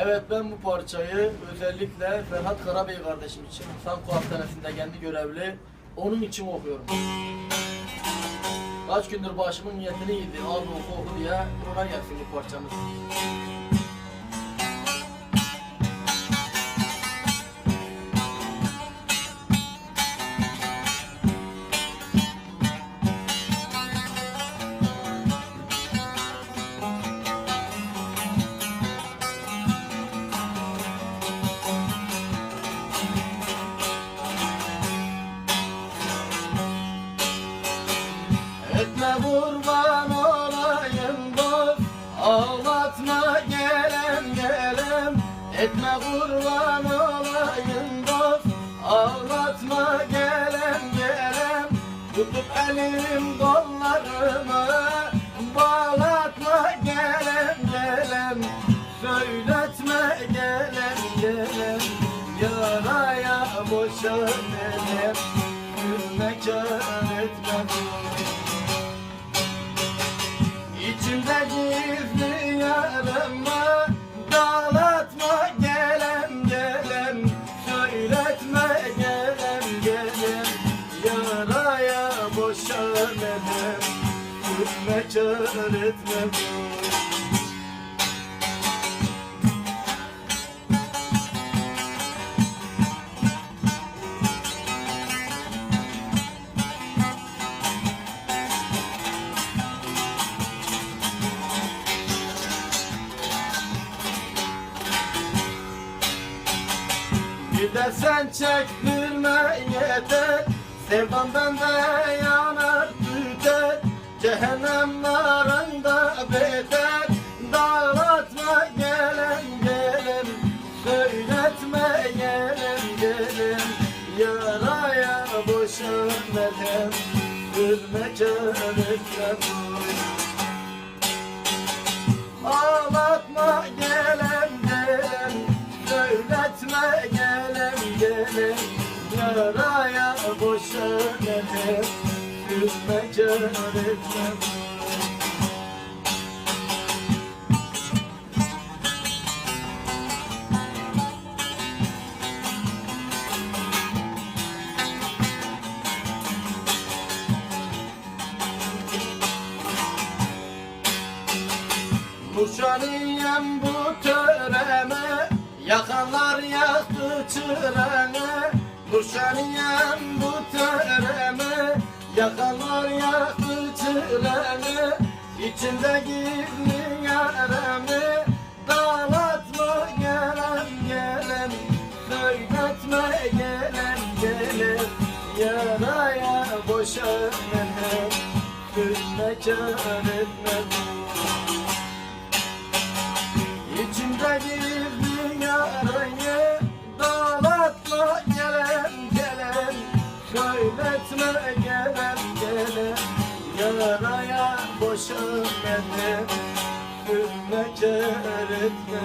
Evet ben bu parçayı özellikle Ferhat Karabey kardeşim için Sanko Hastanesi'nde kendi görevli onun için okuyorum. Kaç gündür başımın niyetini yedi al oku oku diye ona gelsin bu parçamız. Kurban olayım dost. Ağlatma gelem gelem. Etme kurban olayım dost. Ağlatma gelem gelem. Tutup elim kollarımı Bağlatma gelem gelem. Söyletme Gülme kör etme bu Gidersen çektirme yeter. Sevdan bende Kör etme bu Ağlatma gelen gelen Söyletme gelen gelen Yaraya boşa melem Üzme kör etme Muşaniyem bu töreme Yakanlar yaktı çırağını Muşaniyem bu töreme Yakanlar yaktı çırağını İçinde gizli yaramı Dağlatma gelen gelen Söyletme gelen gelen. Yaraya boşa melem Gülme etme Gelen gelen Yaraya boşa beni Sürme kör etme